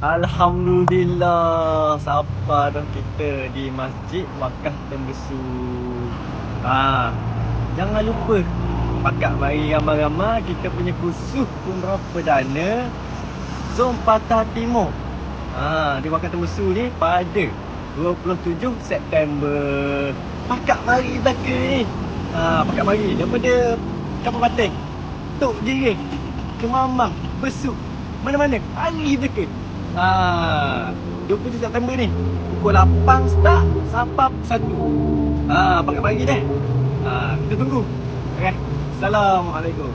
Alhamdulillah. Sampai dah kita di Masjid Wakaf Tembesu ha, Jangan lupa Pakat mari ramai-ramai Kita punya khusus Umrah Perdana Zon Patah Timur. Ha, Di Wakaf Tembesu ni Pada 27 September. Pakat mari Zakir ni. Ha, Pakat mari Daripada Kapal Pateng Tok Jiring Kemamang Besuk Mana-mana. Mari Zakir Ha, 27 September ni Pukul 8 start Sampai 1 Ha, pakai pagi deh Ha, kita tunggu Okay Assalamualaikum